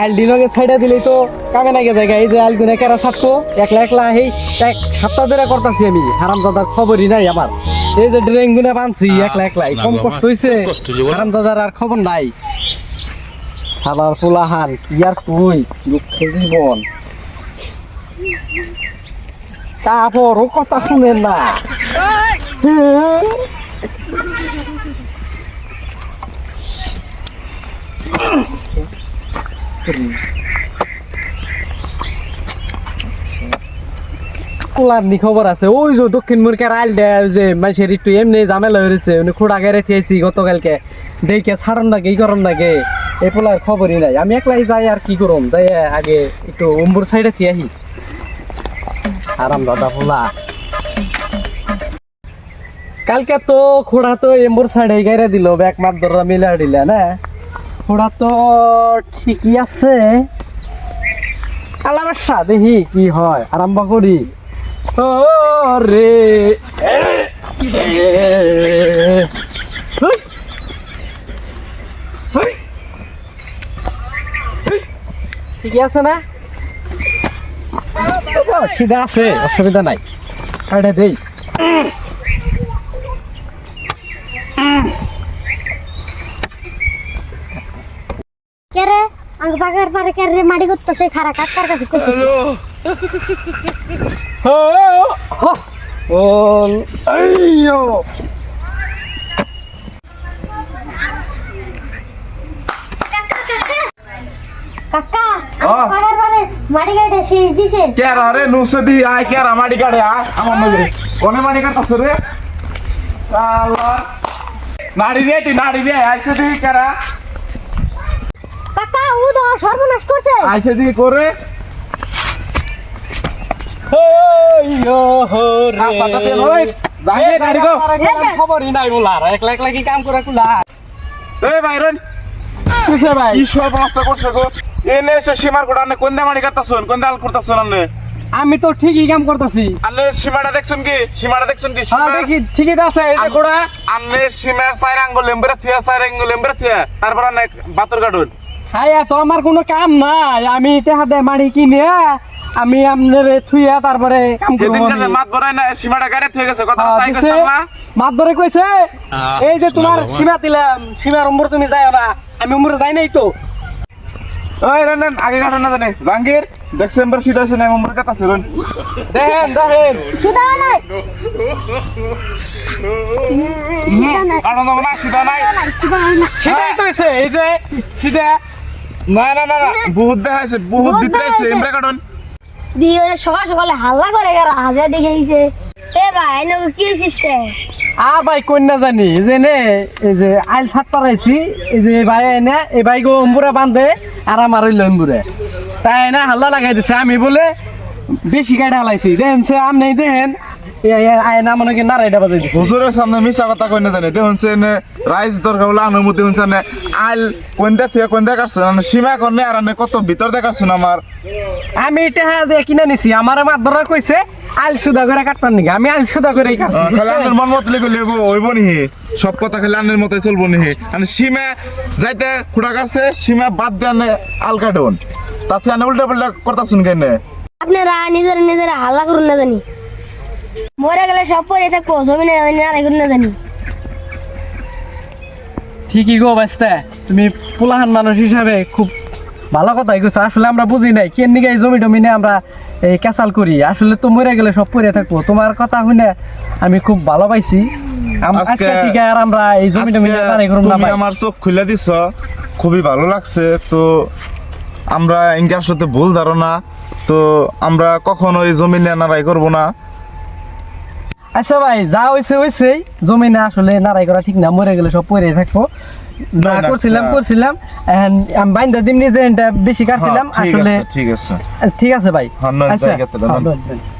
আইল দিনকে ছাইডা দিলেই তো কামে নাগে জায়গা। এই যে আইল গুনে কেরা ছাড়তো একলা একলা এই এক সপ্তাহ ধরে করতেছি আমি। হারাম দাদার খবরই নাই আমার। এই যে ড্রেন গুনে বানছি একলা একলাই কম কষ্ট হইছে। কষ্ট জীবন। হারাম দাদার আর খবর নাই। হালার পোলাহান কি আর কই? দুঃখে জীবন। তারপরও কথা শুনেন না। পোলার নি খবর আছে। ওই যে দক্ষিণ মুরকের আইল যে মানুষের একটু এমনি ঝামেলা হয়েছে উনি খোড়া গেড়ে থিয়েছি গতকালকে। দেখে ছাড়ন না কি করন না গে এই পোলার খবরই নাই। আমি একলাই যাই আর কি করম? যাই আগে একটু অম্বুর সাইডে থিয়ে আহি। আরাম দাদা পোলা। কালকে তো খোড়া তো এম্বুর সাইডে গাইরে দিল ব্যাক মারদররা মিলা দিলে, না? খোড়া তো ঠিকই আছে। কালাবাসা দেখি কি হয়, আরম্ভ করি। রে। ঠিকই আছে না? সিধা আছে, অসুবিধা নাই। এটা দেই কে রে আঙ্গ পাকার পারে কে রে মাটি করতেছে খারা কাকার কাছে করতেছে ও ও ও আইয়ো কাকা আহ। পারে মাটি কাটে শেষ দিছে কেরা রে নুসে দি আয় কেরা মাটি কাটে আয় আমার নজরে কোনে মাটি কাটতাছে রে আল্লাহ নাড়ি রে নাড়ি রে দি কেরা সর্বনাশ করছে। আইসে করে। দিয়ে নয়। যাই রে খবরই নাই বলার একলা একলা কি কাম করে কুলা। এই বাইরন। কিসে ভাই? কি সব নষ্ট করছে গো? এনে এসে সীমার গোটা আনে কোন দা কাটতাছুন কোন দাল করতাছুন আনে? আমি তো ঠিকই কাম করতেছি। সীমাটা দেখছুন কি? সীমাটা দেখছুন কি? হ্যাঁ সীমা দেখি ঠিকই আছে এই যে গোড়া। আনে সীমার চার আঙ্গুল লেম্বরে থিয়া চার আঙ্গুল লেম্বরে থিয়া। তারপর আনে বাতর কাটুন। খাইয়া তো আমার কোনো কাম নাই। আমি দে মারি কিনে আমি আপনার থুইয়া তারপরে কাম করব যেদিন কাছে মাত না সীমাটা গাড়ি থিয়ে গেছে কথা হ্যাঁ, তাই দিছে। কইছাল না? মাত ধরে কইছে এই যে তোমার সীমা দিলাম সীমার উম্বর তুমি যাও না আমি উম্বরে যাই নাই তো। ওই রেন রেন আগে কাটো না জানে। জাহাঙ্গীর দেখছে এমবার শীত আছে না এমবার কাটা আছে দেখেন দেখেন। সুদা নাই। না না শীত নাই। সেটাই তো এই যে সিধা না না না না বহুত দেখাইছে বহুত ভিতরে আছে এমবার কাটুন। দিয়ে সকাল সকালে হাল্লা করে গেল হাজে দেখে দিছে এ ভাই এনে কি সিস্টেম আর ভাই কন্যা জানি যে নে এই যে আইল ছাট পারাইছি এই যে ভাই এনে এই ভাই গো অম্বুরে বান্ধে আর আমার হইল অম্বুরে। তাই এনে হাল্লা লাগাই দিছে আমি বলে বেশি গাড়ি হালাইছি। দেখেন সে আমনি দেখেন আয়না মনে কি নারাইটা বাজাই দিছে হুজুরের সামনে মিছা কথা কই না জানে। দেখুন সে নে রাইস দরকার হলো অনুমতি হচ্ছে না আইল কোনটা থেকে কোনটা কাটছে না সীমা করনে আর আনে কত ভিতর দেখাচ্ছুন আমার। আমি এটা দিয়ে কিনে নিছি আমার কইছে আইল সুদা করে কাটপার নাকি? আমি আইল সুদা করে আহ, খালি আনের মন মত লেগে লেগো হইব নিহি সব কথা খালি আনের মতই চলবো নিহি মানে সীমা যাইতে খুঁড়া কাটছে সীমা বাদ দিয়ে আনে আল কাটুন। তাতে আনে উল্টা পাল্টা করতাছুন কেনে? আপনারা নিজের নিজের হাল্লা করুন না জানি। মরে গেলে সব পরে থাকব জমিনে জানি আর এগুলো না জানি। ঠিকই গো বাস্তা তুমি পুলাহান মানুষ হিসাবে খুব ভালো কথাই কইছো। আসলে আমরা বুঝি নাই কেন এই জমি টমি নিয়ে আমরা এই ক্যাসাল করি? আসলে তো মরে গেলে সব পড়ে থাকব। তোমার কথা শুনে আমি খুব ভালো পাইছি। আজকে- আজকে থেকে আর আমরা এই জমি টমি নিয়ে না তুমি আমার চোখ খুলে দিছ খুবই ভালো লাগছে। তো আমরা ইনকার সাথে ভুল ধারণা তো আমরা কখনো এই জমি নিয়ে নারাই করব না। আচ্ছা ভাই যা হয়েছে হয়েছে জমি না আসলে নারাই করা ঠিক না মরে গেলে সব পরে থাকব। যা করছিলাম আচ্ছা। করছিলাম। আমি বাইন্দা দিমনি যে বেশি কাটছিলাম হ্যাঁ, আসলে ঠিক আছে। ঠিক আছে ভাই। আচ্ছা।